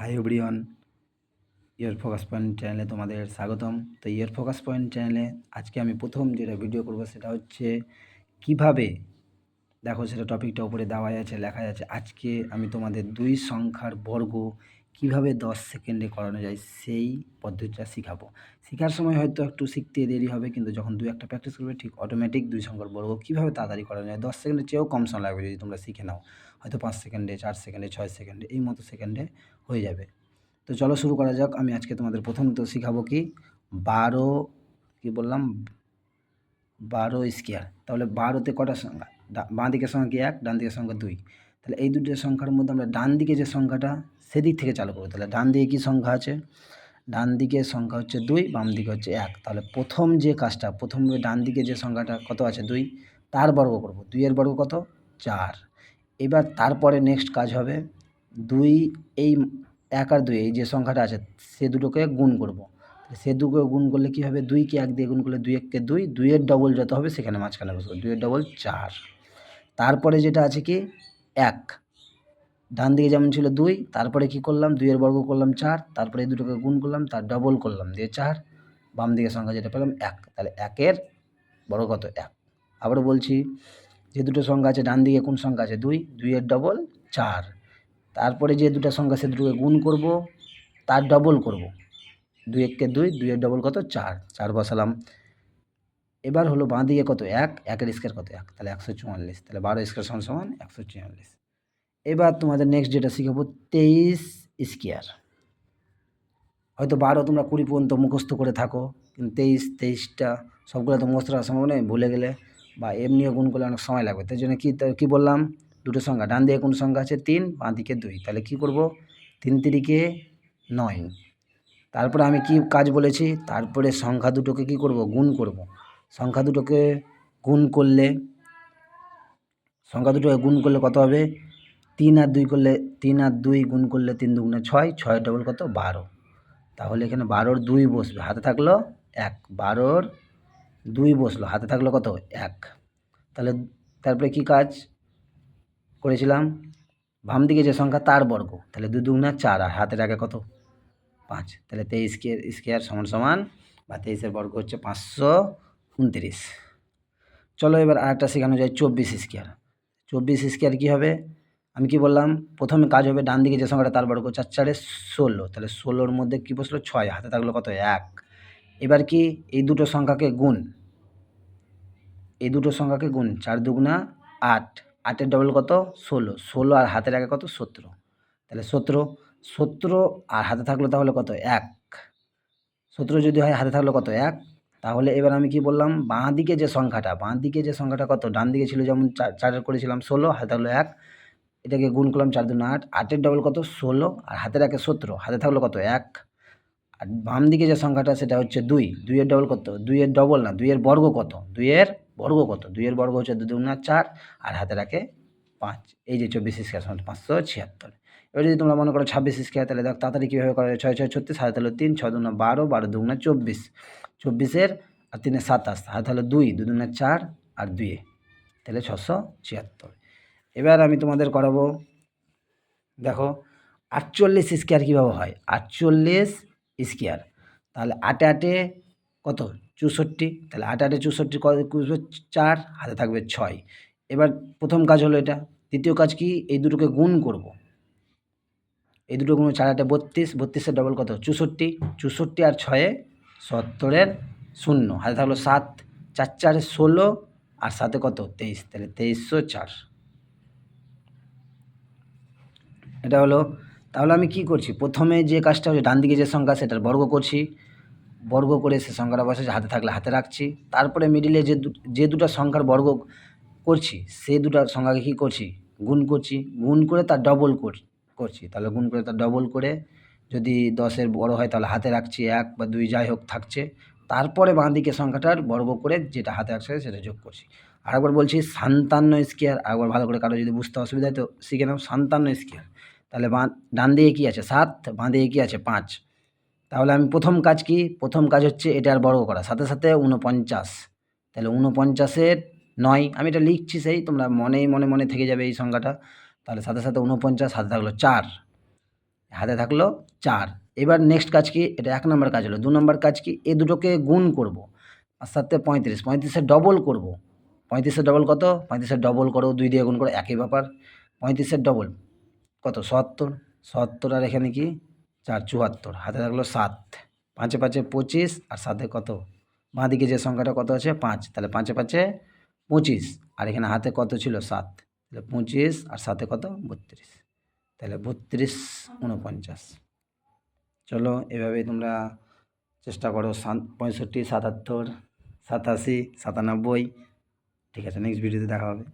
Hi everyone year focus point চ্যানেলে তোমাদের স্বাগতম। তো ইয়ার ফোকাস পয়েন্ট চ্যানেলে আজকে আমি প্রথম যেটা ভিডিও করব সেটা হচ্ছে কীভাবে, দেখো সেটা টপিকটা উপরে দেওয়া আছে লেখা আছে। আজকে আমি তোমাদের দুই সংখ্যার বর্গ কীভাবে দশ সেকেন্ডে করানো যায় সেই পদ্ধতিটা শেখাবো। শেখার সময় হয়তো একটু শিখতে দেরি হবে, কিন্তু যখন দু একটা প্র্যাকটিস করবে, ঠিক অটোমেটিক দুই সংখ্যার বর্গ কীভাবে তাড়াতাড়ি করানো যায়? দশ সেকেন্ডের চেয়েও কম সময় লাগবে যদি তোমরা শিখে নাও। হয়তো পাঁচ সেকেন্ডে, চার সেকেন্ডে, ছয় সেকেন্ডে, এই মতো সেকেন্ডে হয়ে যাবে। তো চলো শুরু করা যাক। আমি আজকে তোমাদের প্রথম তো শেখাবো কি? বারো, কি বললাম? বারো স্কোয়ার তাহলে বারোতে কটা সংখ্যা? বাঁ দিকের সংখ্যা এক ডান দিকের সংখ্যা দুই। তাহলে এই দুটো সংখ্যার মধ্যে আমরা ডান দিকে যে সংখ্যাটা, সেদিক থেকে চালু করব। তাহলে ডান দিকে কী সংখ্যা আছে? ডান দিকের সংখ্যা হচ্ছে দুই বাম দিকে হচ্ছে এক। তাহলে প্রথম যে কাজটা, প্রথম ডান দিকে যে সংখ্যাটা কত আছে? দুই। তার বর্গ করব। দুইয়ের বর্গ কত? চার। এবার তারপরে নেক্সট কাজ হবে, দুই এই এক আর দুই, এই যে সংখ্যাটা আছে, সে দুটোকে গুণ করব। সে দুটো গুণ করলে কী হবে? দুইকে এক দিয়ে গুণ করলে দুই এককে দুই, দুইয়ের ডবল যত হবে সেখানে মাঝখানে বসবো। দুইয়ের ডবল চার। তারপরে যেটা আছে কি? এক। ডান দিকে যেমন ছিল দুই, তারপরে কি করলাম? দুইয়ের বর্গ করলাম চার, তারপরে এই দুটোকে গুণ করলাম, তার ডবল করলাম, দিয়ে চার। বাম দিকের সংখ্যা যেটা পেলাম এক। তাহলে একের বর্গ কত? এক। আবারও বলছি, যে দুটো সংখ্যা আছে, ডান দিকে কোন সংখ্যা আছে? দুই, দুইয়ের ডবল চার। তারপরে যে দুটো সংখ্যা সে দুটোকে গুণ করব, তার ডবল করব। দুই এককে দুই, দুইয়ের ডবল কত? চার। চার বসালাম। এবার হলো বাঁ দিকে কত? এক, একের স্কোয়ার কত? এক। তাহলে একশো চুয়াল্লিশ। তাহলে বারো স্কোয়ার সমান সমান একশো চুয়াল্লিশ। এবার তোমাদের নেক্সট যেটা শিখাবো, তেইশ স্কোয়ার হয়তো বারো তোমরা কুড়ি পর্যন্ত মুখস্থ করে থাকো, কিন্তু তেইশ, তেইশটা সবগুলো তো মুখস্থ রাখার সম্ভব নেই ভুলে গেলে বা এমনিও গুণ করলে অনেক সময় লাগবে। তাই জন্য কী কী বললাম? দুটো সংখ্যা, ডান দিকে কোন সংখ্যা আছে? তিন, বাঁ দিকে দুই। তাহলে কি করব? তিন তিরিকে নয়। তারপরে আমি কি কাজ বলেছি? তারপরে সংখ্যা দুটোকে কি করব? গুণ করব। সংখ্যা দুটোকে গুণ করলে, সংখ্যা দুটোকে গুণ করলে কত হবে? তিন আর দুই করলে, তিন আর দুই গুণ করলে তিন দুগুণে ছয় ছয় ডবল কত? বারো। তাহলে এখানে বারোর দুই বসবে, হাতে থাকল এক। বারোর দুই বসল, হাতে থাকল কত? এক। তাহলে তারপরে কি কাজ করেছিলাম? বাম দিকে যে সংখ্যা, তার বর্গ। তাহলে দুই দুগুণা চার, আর হাতের আগে কত? পাঁচ। তাহলে তেইশ স্কোয়ার সমান সমান, বা তেইশের বর্গ হচ্ছে পাঁচশো উনত্রিশ। চলো এবার আরেকটা শেখানো যায় চব্বিশ স্কোয়ার চব্বিশ স্কোয়ার কী হবে? আমি কি বললাম? প্রথমে কাজ হবে ডান দিকে যে সংখ্যাটা তার বর্গ চার চারে ষোলো। তাহলে ষোলোর মধ্যে কী বসল ছয়। হাতে থাকল কত? এক। এবার কি এই দুটো সংখ্যাকে গুণ? এই দুটো সংখ্যাকে গুণ চার দুগুণা আট। আটের ডবল কত? ষোলো। ষোলো আর হাতের আগে কত? সতেরো। তাহলে সতেরো সতেরো আর হাতে থাকল তাহলে কত? এক। সতেরো যদি হয়, হাতে থাকল কত? এক। তাহলে এবার আমি কি বললাম? বাঁ দিকে যে সংখ্যাটা, বাঁ দিকে যে সংখ্যাটা কত? ডান দিকে ছিল যেমন চার চারের করেছিলাম ষোলো, হাতে থাকল এক, এটাকে গুণ করলাম চার দুন আট, আটের ডবল কত? ষোলো, আর হাতের একে সতেরো, হাতে থাকল কত? এক, আর বাম দিকে যে সংখ্যাটা, সেটা হচ্ছে দুই, দুইয়ের ডবল কত? দুইয়ের ডবল না, দুইয়ের বর্গ কত? দুইয়ের বর্গ কত? দুইয়ের বর্গ হচ্ছে দু দুগুণা চার, আর হাতে রাখে পাঁচ, এই যে চব্বিশ পাঁচশো ছিয়াত্তর। এবার যদি তোমরা মনে করো ছাব্বিশ স্কোয়ার তাহলে দেখ তাড়াতাড়ি কীভাবে করা যায়? ছয় ছয়, ছত্রিশ, হাতে হলো তিন, ছয় দুগুণা বারো বারো দুগুণা চব্বিশ। চব্বিশের আর তিনে সাতাশ, হাতে হলো দুই দুগুণা চার আর দুইয়ে তাহলে ছশো ছিয়াত্তর। এবার আমি তোমাদের করাবো, দেখো আটচল্লিশ স্কোয়ার কীভাবে হয়? আটচল্লিশ স্কোয়ার, তাহলে আটে আটে কত? চৌষট্টি, তাহলে আটে আটে চৌষট্টি চার, হাতে থাকবে ছয়। এবার প্রথম কাজ হলো এটা, দ্বিতীয় কাজ কি? এই দুটোকে গুণ করব। এই দুটো গুণ চার আটে বত্রিশ, বত্রিশের ডবল কত? চৌষট্টি চৌষট্টি আর ছয়ে সত্তরের শূন্য। হাতে থাকল সাত, চার চারে ষোলো, আর সাথে কত? তেইশ। তাহলে তেইশশো চার। এটা হলো, তাহলে আমি কি করছি? প্রথমে যে কাজটা হচ্ছে, ডান দিকে যে সংখ্যা সেটার বর্গ করছি। বর্গ করে সে সংখ্যাটা বসেছে হাতে থাকলে হাতে রাখছি। তারপরে মিডিলে যে যে দুটো সংখ্যার বর্গ করছি সেই দুটো সংখ্যাকে কী করছি? গুণ করছি। গুণ করে তার ডবল করছি। তাহলে গুণ করে তার ডবল করে যদি দশের বড় হয় তাহলে হাতে রাখছি এক বা দুই যাই হোক থাকছে। তারপরে বাঁ দিকে সংখ্যাটার বর্গ করে যেটা হাতে রাখছে সেটা যোগ করছি। আরেকবার বলছি সান্তান্ন স্কোয়ার আরেকবার ভালো করে কারও যদি বুঝতে অসুবিধা হয় তো শিখে নাও, সান্তান্ন স্কোয়ার তাহলে বাঁ, ডান দিকে কী আছে? সাত, বাঁ দিকে কী আছে? পাঁচ। তাহলে আমি প্রথম কাজ কি? প্রথম কাজ হচ্ছে এটার বর্গ করা। সাথে সাথে উনপঞ্চাশ তাহলে উনপঞ্চাশের নয়, আমি এটা লিখছি সেই, তোমরা মনেই মনে মনে থেকে যাবে এই সংখ্যাটা। তাহলে সাথে সাথে উনপঞ্চাশ হাতে থাকল চার। হাতে থাকল চার। এবার নেক্সট কাজ কি? এটা এক নম্বর কাজ হলো। দু নম্বর কাজ কি? এ দুটোকে গুণ করব। আর সাথে পঁয়ত্রিশ। পঁয়ত্রিশে ডবল করব। পঁয়ত্রিশের ডবল কত? পঁয়ত্রিশের ডবল করো, দুই দিয়ে গুণ করো, একই ব্যাপার। পঁয়ত্রিশের ডবল কত? সত্তর। সত্তর আর এখানে কি? চার, চুয়াত্তর। হাতে থাকল সাত। পাঁচে পাঁচে পঁচিশ আর সাথে কত? বাঁ দিকে যে সংখ্যাটা কত আছে? পাঁচ। তাহলে পাঁচে পাঁচে পঁচিশ। আর এখানে হাতে কত ছিল? সাত। তাহলে পঁচিশ আর সাথে কত? বত্রিশ। তাহলে বত্রিশ উনপঞ্চাশ। চলো এভাবে তোমরা চেষ্টা করো পঁয়ষট্টি, সাতাত্তর, সাতাশি, সাতানব্বই। ঠিক আছে নেক্সট ভিডিওতে দেখা হবে।